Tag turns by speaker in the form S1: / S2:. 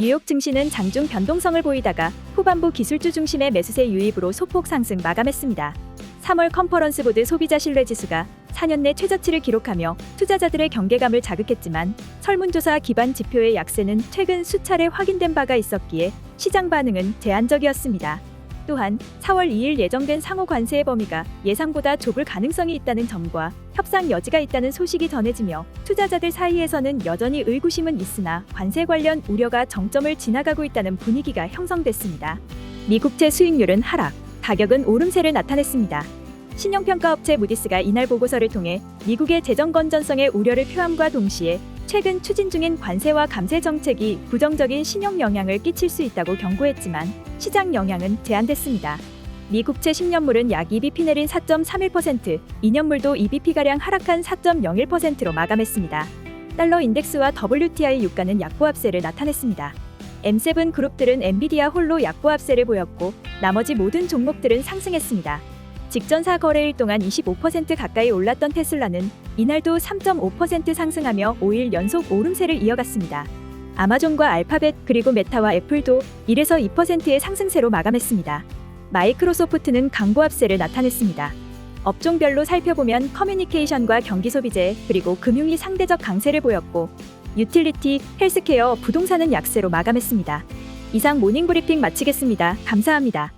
S1: 뉴욕 증시는 장중 변동성을 보이다가 후반부 기술주 중심의 매수세 유입으로 소폭 상승 마감했습니다. 3월 컨퍼런스 보드 소비자 신뢰 지수가 4년 내 최저치를 기록하며 투자자들의 경계감을 자극했지만 설문조사 기반 지표의 약세는 최근 수차례 확인된 바가 있었기에 시장 반응은 제한적이었습니다. 또한 4월 2일 예정된 상호 관세의 범위가 예상보다 좁을 가능성이 있다는 점과 협상 여지가 있다는 소식이 전해지며 투자자들 사이에서는 여전히 의구심은 있으나 관세 관련 우려가 정점을 지나가고 있다는 분위기가 형성됐습니다. 미국채 수익률은 하락, 가격은 오름세를 나타냈습니다. 신용평가업체 무디스가 이날 보고서를 통해 미국의 재정 건전성의 우려를 표함과 동시에 최근 추진 중인 관세와 감세 정책이 부정적인 신용 영향을 끼칠 수 있다고 경고했지만 시장 영향은 제한됐습니다. 미국채 10년물은 약 2bp 내린 4.31%, 2년물도 2bp가량 하락한 4.01%로 마감했습니다. 달러 인덱스와 WTI 유가는 약보합세를 나타냈습니다. M7 그룹들은 엔비디아 홀로 약보합세를 보였고 나머지 모든 종목들은 상승했습니다. 직전사 거래일 동안 25% 가까이 올랐던 테슬라는 이날도 3.5% 상승하며 5일 연속 오름세를 이어갔습니다. 아마존과 알파벳 그리고 메타와 애플도 1에서 2%의 상승세로 마감했습니다. 마이크로소프트는 강보합세를 나타냈습니다. 업종별로 살펴보면 커뮤니케이션과 경기 소비재 그리고 금융이 상대적 강세를 보였고 유틸리티, 헬스케어, 부동산은 약세로 마감했습니다. 이상 모닝브리핑 마치겠습니다. 감사합니다.